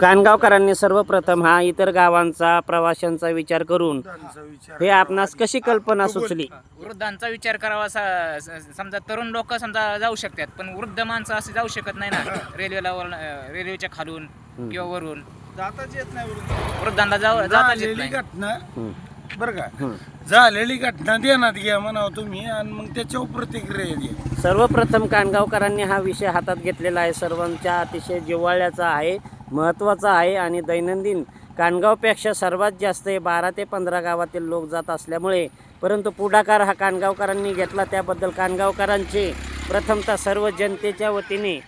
कानगावकरांनी सर्वप्रथम हा इतर गावांचा प्रवाशांचा विचार करून हे आपणास कशी कल्पना सुचली? वृद्धांचा विचार करावा स- स- समजा तरुण लोक समजा जाऊ शकतात पण वृद्ध माणसं असे जाऊ शकत नाही ना रेल्वेला वर रेल्वेच्या खालून किंवा वरून. जाताच येत नाही वृद्ध. वृद्धांना जाऊ जाताच येत झालेली नाही. घटना हं. बरं का. झालेली घटना देण्यात घ्या म्हणावं तुम्ही आणि मग त्याच्यावर प्रतिक्रिया द्या. सर्वप्रथम कानगावकरांनी हा विषय हातात घेतलेला आहे. सर्वांच्या अतिशय जिव्हाळ्याचा आहे. महत्त्वाचा आहे आणि दैनंदिन कानगावपेक्षा सर्वात जास्त हे बारा ते पंधरा गावातील लोक जात असल्यामुळे परंतु पुढाकार हा कानगावकरांनी घेतला. त्याबद्दल कानगावकरांचे प्रथमतः सर्व जनतेच्या वतीने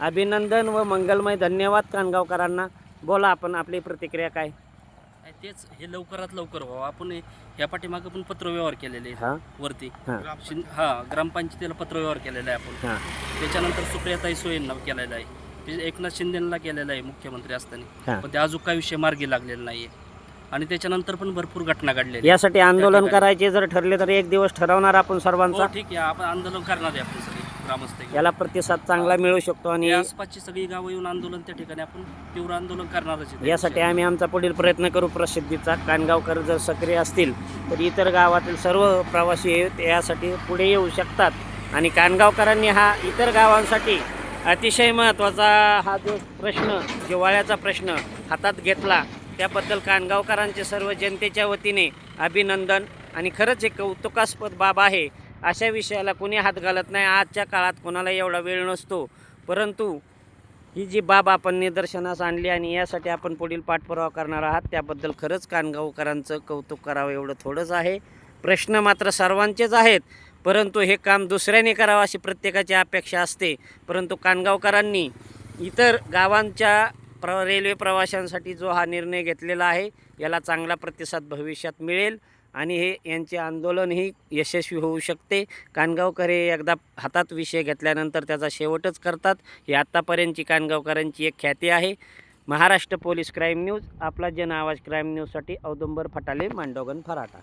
अभिनंदन व मंगलमय धन्यवाद. कानगावकरांना बोला आपण आपली प्रतिक्रिया काय? तेच हे लवकरात लवकर व्हावं. आपण हे- या पाठीमागं पण पत्रव्यवहार केलेले हां? वरती. हां. हा ग्रामपंचायतीला पत्रव्यवहार केलेला आहे आपण. त्याच्यानंतर सुप्रियाताई सोयींना केलेला आहे. एकनाथ शिंदेला केलेला आहे मुख्यमंत्री असताना. हां. पण ते अजून काही विषय मार्गी लागलेला नाही आहे आणि त्याच्यानंतर पण भरपूर घटना घडलेल्या आहेत. यासाठी आंदोलन. करायचे जर ठरले तर एक दिवस ठरवणार आपण हो सर्वांचा ठीक आहे. आपण आंदोलन करणार आहे आपण सगळे ग्रामस्थ याला प्रतिसाद चांगला मिळू शकतो आणि या आसपासची सगळी गावं येऊन आंदोलन त्या ठिकाणी आपण तीव्र आंदोलन करणारच आहे यासाठी आम्ही आमचा पुढील प्रयत्न करू. प्रसिद्धीचा कानगावकर जर सक्रिय असतील तर इतर गावातील सर्व प्रवासी हे यासाठी पुढे येऊ शकतात. आणि कानगावकरांनी हा इतर गावांसाठी अतिशय महत्त्वाचा हा जो प्रश्न जिवाळ्याचा प्रश्न हातात घेतला त्याबद्दल कानगावकरांचे सर्व जनतेच्या वतीने अभिनंदन. आणि खरंच एक कौतुकास्पद बाब आहे अशा विषयाला कोणी हात घालत नाही. आजच्या काळात कोणाला एवढा वेळ नसतो. परंतु ही जी बाब आपण निदर्शनास आणली आणि यासाठी आपण पुढील पाठपुरावा करणार आहात त्याबद्दल खरंच कानगावकरांचं कौतुक करावं एवढं थोडंच आहे. प्रश्न मात्र सर्वांचेच आहेत. परंतु हे काम दुसऱ्याने करावं अशी प्रत्येकाची अपेक्षा असते. परंतु कानगावकरांनी इतर गावांच्या प्र रेल्वे प्रवाशांसाठी जो हा निर्णय घेतलेला आहे याला चांगला प्रतिसाद भविष्यात मिळेल आणि हे यांचे आंदोलनही यशस्वी होऊ शकते. कानगावकर हे एकदा हातात विषय घेतल्यानंतर त्याचा शेवटच करतात. ही आत्तापर्यंतची कानगावकरांची एक ख्याती आहे. महाराष्ट्र पोलीस क्राईम न्यूज आपला जन आवाज क्राईम न्यूजसाठी औदुंबर फटाले मांडोगन फराटा.